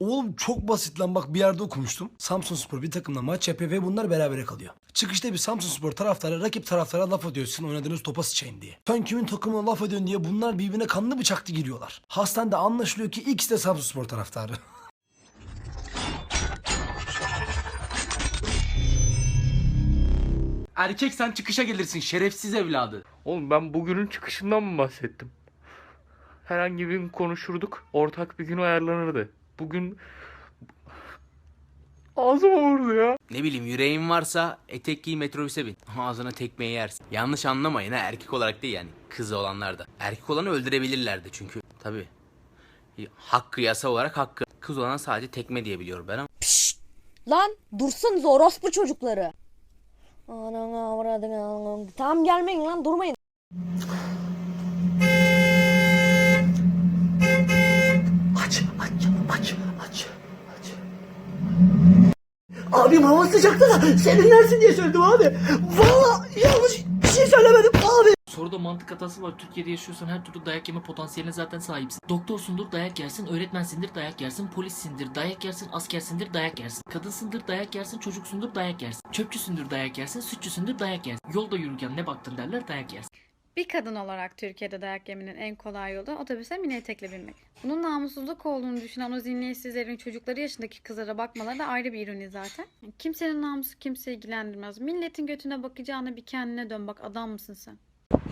Oğlum çok basit lan bak bir yerde okumuştum. Samsun Spor bir takımla maç yapıyor ve bunlar berabere kalıyor. Çıkışta bir Samsun Spor taraftarı rakip taraftara laf ediyor sizin oynadığınız topa sıçayım diye. Sen kimin takımına laf ediyorsun diye bunlar birbirine kanlı bıçaklı giriyorlar. Hastanede anlaşılıyor ki ikisi de Samsun Spor taraftarı. Erkek sen çıkışa gelirsin şerefsiz evladı. Oğlum ben bugünün çıkışından mı bahsettim? Herhangi bir gün konuşurduk. Ortak bir gün ayarlanırdı. Bugün ağzıma vurdu ya. Ne bileyim yüreğin varsa etek giy metrobüse bin. Ağzına tekmeyi yersin. Yanlış anlamayın ha erkek olarak değil yani. Kız olanlar da. Erkek olanı öldürebilirlerdi çünkü. Tabi. Hakkı yasa olarak hakkı. Kız olana sadece tekme diyebiliyorum ben ama. Lan dursanız orospu çocukları. Anana avradına. Tamam gelmeyin lan durmayın. Abim hava sıcaktı da serinlersin diye söyledim abi. Valla yanlış bir şey söylemedim abi. Soruda mantık hatası var. Türkiye'de yaşıyorsan her türlü dayak yeme potansiyeline zaten sahipsin. Doktorsundur dayak yersin, öğretmensindir dayak yersin, polissindir dayak yersin, askersindir dayak yersin. Kadınsındır dayak yersin, çocuksundur dayak yersin. Çöpçüsündür dayak yersin, sütçüsündür dayak yersin. Yolda yürürken ne baktın derler dayak yersin. Bir kadın olarak Türkiye'de dayak yemenin en kolay yolu otobüse mini etekle binmek. Bunun namussuzluk olduğunu düşünen o zihniyetsizlerin çocukları yaşındaki kızlara bakmaları da ayrı bir ironi zaten. Kimsenin namusu kimse ilgilendirmez. Milletin götüne bakacağına bir kendine dön bak adam mısın sen?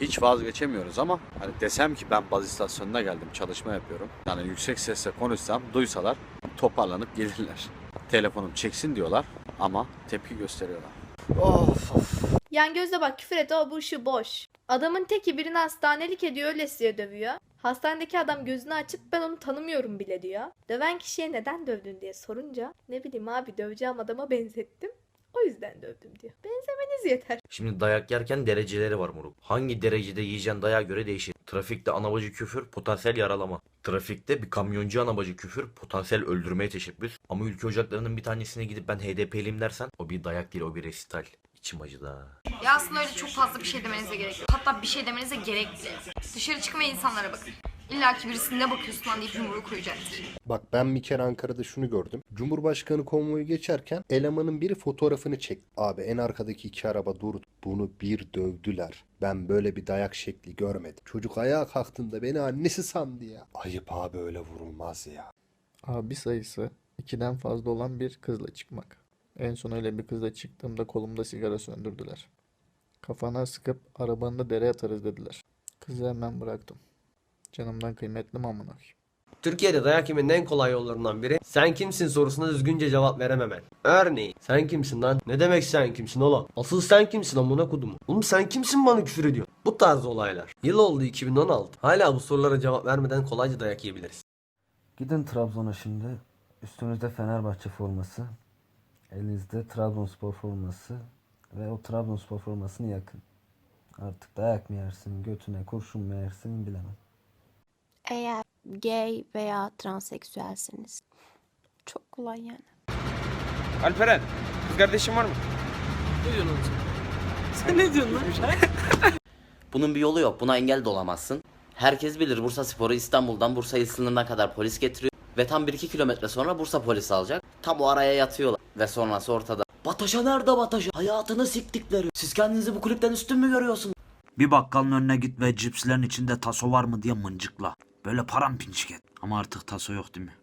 hiç vazgeçemiyoruz ama hani desem ki ben baz istasyonuna geldim çalışma yapıyorum. Yani yüksek sesle konuşsam duysalar toparlanıp gelirler. Telefonum çeksin diyorlar ama tepki gösteriyorlar. Of of. Yan gözle bak küfür et o bu işi boş. Adamın teki birini hastanelik ediyor öylesiye dövüyor. Hastanedeki adam gözünü açıp ben onu tanımıyorum bile diyor. Döven kişiye neden dövdün diye sorunca ne bileyim abi döveceğim adama benzettim. O yüzden dövdüm diyor. Benzemeniz yeter. Şimdi dayak yerken dereceleri var moruk. Hangi derecede yiyeceğin dayağa göre değişir. Trafikte anabacı küfür, potansiyel yaralama. Trafikte bir kamyoncu anabacı küfür, potansiyel öldürmeye teşebbüs. Ama ülke ocaklarının bir tanesine gidip ben HDP'liyim dersen o bir dayak değil o bir resital. İçim acıdı ha. Ya aslında öyle çok fazla bir şey demenize gerek yok. Hatta bir şey demenize gerek bile yok. Dışarı çıkın ve insanlara bakın. İlla ki birisi ne bakıyorsun lan deyip yumruğu koyacaktır. Bak ben bir kere Ankara'da şunu gördüm. Cumhurbaşkanı konvoyu geçerken elemanın biri fotoğrafını çek. Abi en arkadaki iki araba durdu. Bunu bir dövdüler. Ben böyle bir dayak şekli görmedim. Çocuk ayağa kalktığında beni annesi sandı ya. Ayıp abi öyle vurulmaz ya. Abi sayısı ikiden fazla olan bir kızla çıkmak. En son öyle bir kızla çıktığımda kolumda sigara söndürdüler. Kafana sıkıp arabanı da dereye atarız dediler. Kızı hemen bıraktım. Canımdan kıymetli mi amına koyayım? Türkiye'de dayak yemenin en kolay yollarından biri sen kimsin sorusuna düzgünce cevap verememen. Örneğin sen kimsin lan? Ne demek sen kimsin oğlum? Asıl sen kimsin amına kodumu? Oğlum sen kimsin bana küfür ediyorsun? Bu tarz olaylar. Yıl oldu 2016. Hala bu sorulara cevap vermeden kolayca dayak yiyebiliriz. Gidin Trabzon'a şimdi. Üstünüzde Fenerbahçe forması. Elinizde Trabzonspor forması. Ve o Trabzonspor formasını yakın. Artık dayak mı yersin, götüne kurşun mu yersin bilemem. Eğer gay veya transseksüelseniz. Çok kolay yani. Alperen, kız kardeşin var mı? Bunun bir yolu yok. Buna engel de olamazsın. Herkes bilir Bursa Spor'u İstanbul'dan Bursa il sınırına kadar polis getiriyor. Ve tam 1-2 kilometre sonra Bursa polisi alacak. Tam o araya yatıyorlar. Ve sonrası ortada. Bataşa nerede Bataşa? Hayatını siktikleri. Siz kendinizi bu kulüpten üstün mü görüyorsunuz? Bir bakkalın önüne git ve cipslerin içinde taso var mı diye mıncıkla. Böyle paramparçık et. Ama artık taso yok değil mi?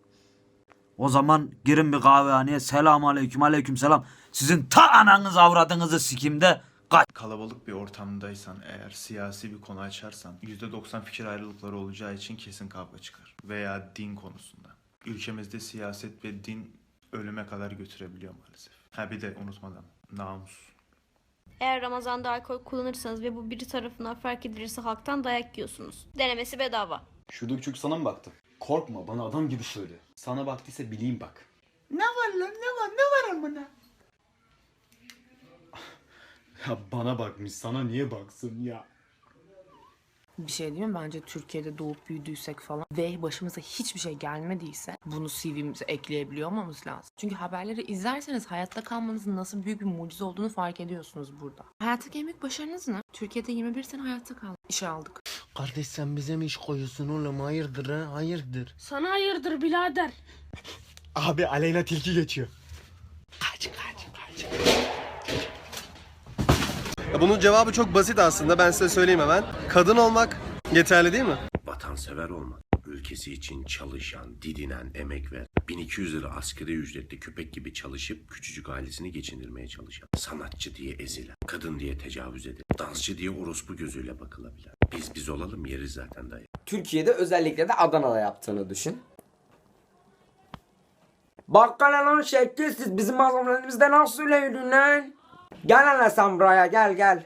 O zaman girin bir kahvehaneye selam aleyküm aleyküm selam. Sizin ta ananız avradınızı sikimde kaç. Kalabalık bir ortamdaysan eğer siyasi bir konu açarsan %90 fikir ayrılıkları olacağı için kesin kavga çıkar. Veya din konusunda. Ülkemizde siyaset ve din ölüme kadar götürebiliyor maalesef. Ha bir de unutmadan namus. Eğer Ramazan'da alkol kullanırsanız ve bu biri tarafından fark edilirse halktan dayak yiyorsunuz. Denemesi bedava. Şuradaki çocuk sana mı baktı? Korkma bana adam gibi söyle. Sana baktıysa bileyim bak. Ne var lan ne var ne var amına? Ya bana bakmış sana niye baksın ya? Bir şey değil mi? Bence Türkiye'de doğup büyüdüysek falan ve başımıza hiçbir şey gelmediyse bunu CV'mize ekleyebiliyor olmamız lazım. Çünkü haberleri izlerseniz hayatta kalmanızın nasıl büyük bir mucize olduğunu fark ediyorsunuz burada. Hayattaki en büyük başarınız ne? Türkiye'de 21 sene hayatta kaldık. İşe aldık. Kardeş sen bize mi iş koyuyorsun oğlum hayırdır ha hayırdır? Sana hayırdır birader. Abi Aleyna Tilki geçiyor. Bunun cevabı çok basit aslında ben size söyleyeyim hemen. Kadın olmak yeterli değil mi? Vatansever olmak, ülkesi için çalışan, didinen, emek ver. 1200 lira asgari ücretli köpek gibi çalışıp küçücük ailesini geçindirmeye çalışan. Sanatçı diye ezilen, kadın diye tecavüz edilen, dansçı diye orospu gözüyle bakılabilen. Biz biz olalım yeriz zaten dayı. Türkiye'de özellikle de Adana'da yaptığını düşün. Bakkal lan şekilsiz bizim malzemelerimizde nasıl öyle lan? Gel hele sen buraya gel gel.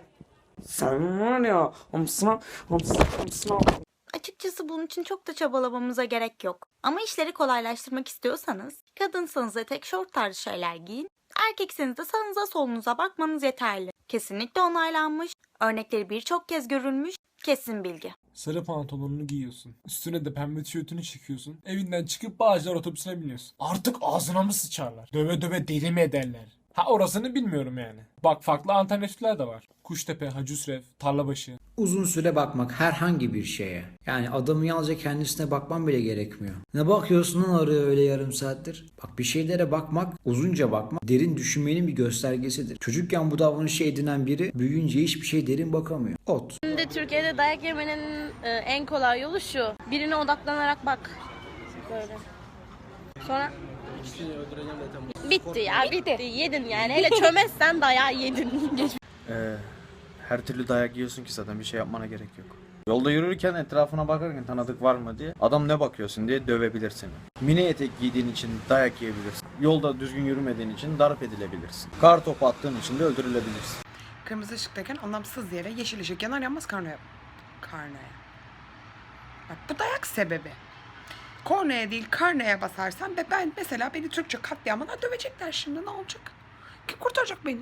Sen var ya hamsına hamsına hamsına. Açıkçası bunun için çok da çabalamamıza gerek yok. Ama işleri kolaylaştırmak istiyorsanız, kadınsanız etek şort tarzı şeyler giyin, erkekseniz de sağınıza solunuza bakmanız yeterli. Kesinlikle onaylanmış, örnekleri birçok kez görülmüş, kesin bilgi. Sarı pantolonunu giyiyorsun. Üstüne de pembe tişörtünü çekiyorsun. Evinden çıkıp Bağcılar otobüsüne biniyorsun. Artık ağzına mı sıçarlar? Döve döve deli mi ederler? Ha orasını bilmiyorum yani. Bak farklı alternatifler de var. Kuştepe, Hacusrev, Tarlabaşı. Uzun süre bakmak herhangi bir şeye. Yani adamın yalnızca kendisine bakman bile gerekmiyor. Ne bakıyorsun lan oraya öyle yarım saattir? Bak bir şeylere bakmak, uzunca bakmak derin düşünmenin bir göstergesidir. Çocukken bu davranışı edinen biri büyüyünce hiçbir şey derin bakamıyor. Ot. Şimdi Türkiye'de dayak yemenin e, en kolay yolu şu. Birine odaklanarak bak. Böyle. Sonra bitti ya bitti. Yedin yani. Hele çömezsen dayağı yedin. Ee, her türlü dayak yiyorsun ki zaten bir şey yapmana gerek yok. Yolda yürürken etrafına bakarken tanıdık var mı diye adam ne bakıyorsun diye dövebilir seni. Mini etek giydiğin için dayak yiyebilirsin. Yolda düzgün yürümediğin için darp edilebilirsin. Kar topu attığın için de öldürülebilirsin. Kırmızı ışıktayken anlamsız yere yeşil ışık yanar yanmaz karnoya. Karnoya. Bak bu dayak sebebi. Kornaya değil karnaya basarsan ve ben mesela beni Türkçe katliamına dövecekler şimdi ne olacak? Kim kurtaracak beni?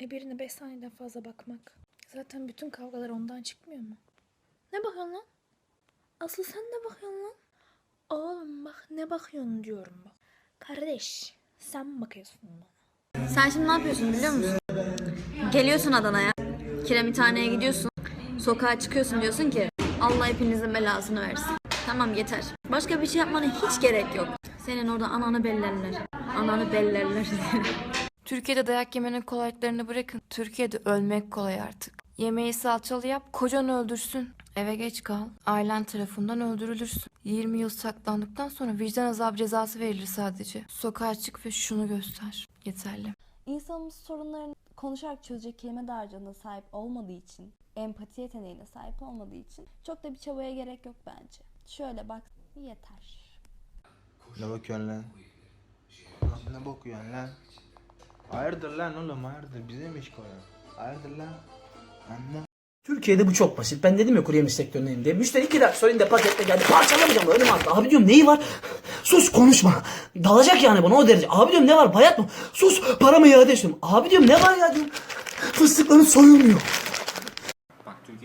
E birine 5 saniyeden fazla bakmak. Zaten bütün kavgalar ondan çıkmıyor mu? Ne bakıyorsun lan? Aslı sen ne bakıyorsun lan? Oğlum bak ne bakıyorsun diyorum bak. Kardeş sen bakıyorsun bana. Sen şimdi ne yapıyorsun biliyor musun? Geliyorsun Adana'ya, kiremithaneye gidiyorsun, sokağa çıkıyorsun diyorsun ki Allah hepinizin belasını versin. Tamam yeter. Başka bir şey yapmana hiç gerek yok. Senin orada ananı bellerler. Ananı bellerler. Türkiye'de dayak yemenin kolaylıklarını bırakın. Türkiye'de ölmek kolay artık. Yemeği salçalı yap, kocan öldürsün. Eve geç kal, ailen tarafından öldürülürsün. 20 yıl saklandıktan sonra vicdan azabı cezası verilir sadece. Sokağa çık ve şunu göster. Yeterli. İnsanımız sorunlarını konuşarak çözecek kelime dağarcığına sahip olmadığı için, empati yeteneğine sahip olmadığı için çok da bir çabaya gerek yok bence. Şöyle bak yeter. Ne bakıyorsun lan? Ne bakıyorsun lan? Hayırdır lan oğlum hayırdır bize mi iş koyuyor? Hayırdır lan? Anla. Türkiye'de bu çok basit. Ben dedim ya kuru yemiş sektöründeyim diye. Müşteri iki dakika sonra elinde paketle geldi. Parçalamayacağım önüme attı. Abi diyorum neyi var? Sus konuşma. Dalacak yani bana o derece. Abi diyorum ne var bayat mı? Sus paramı iade istiyorum. Abi diyorum ne var ya diyorum. Fıstıkların soyulmuyor.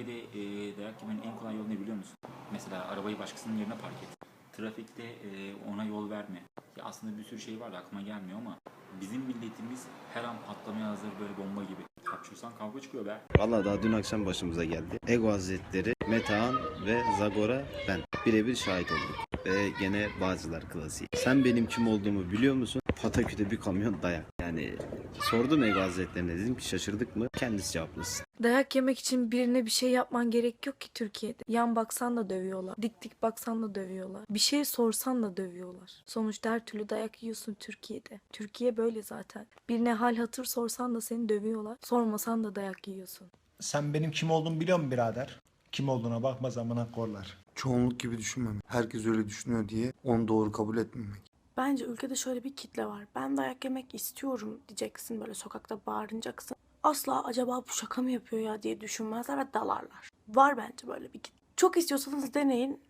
Türkiye'de e, dayak yemenin en kolay yolu ne biliyor musun? Mesela arabayı başkasının yerine park et. Trafikte e, ona yol verme. Ya aslında bir sürü şey var da aklıma gelmiyor ama bizim milletimiz her an patlamaya hazır böyle bomba gibi. Kapşursan kavga çıkıyor be. Vallahi daha dün akşam başımıza geldi. Ego Hazretleri, Metehan ve Zagor'a ben birebir şahit olduk. Ve gene Bağcılar klasiği. Sen benim kim olduğumu biliyor musun? Pataküte bir kamyon dayak. Yani sordum Ego Hazretlerine dedim ki şaşırdık mı? Kendisi cevaplasın. Dayak yemek için birine bir şey yapman gerek yok ki Türkiye'de. Yan baksan da dövüyorlar. Dik dik baksan da dövüyorlar. Bir şey sorsan da dövüyorlar. Sonuçta her türlü dayak yiyorsun Türkiye'de. Türkiye böyle zaten. Birine hal hatır sorsan da seni dövüyorlar. Sormasan da dayak yiyorsun. Sen benim kim olduğumu biliyor musun birader? Kim olduğuna bakma zamana korlar. Çoğunluk gibi düşünmemek. Herkes öyle düşünüyor diye onu doğru kabul etmemek. Bence ülkede şöyle bir kitle var. Ben dayak yemek istiyorum diyeceksin böyle sokakta bağırınacaksın. Asla acaba bu şaka mı yapıyor ya diye düşünmezler ve dalarlar. Var bence böyle bir kitle. Çok istiyorsanız deneyin.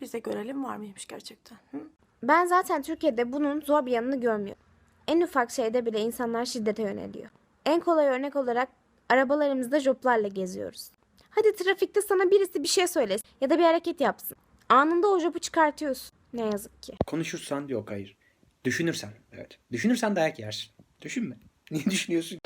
Biz de görelim var mıymış gerçekten. Hı? Ben zaten Türkiye'de bunun zor bir yanını görmüyorum. En ufak şeyde bile insanlar şiddete yöneliyor. En kolay örnek olarak arabalarımızda joplarla geziyoruz. Hadi trafikte sana birisi bir şey söylesin ya da bir hareket yapsın. Anında o jopu çıkartıyorsun. Ne yazık ki. Konuşursan yok hayır. Düşünürsen evet. Düşünürsen dayak yersin. Düşünme. Niye düşünüyorsun?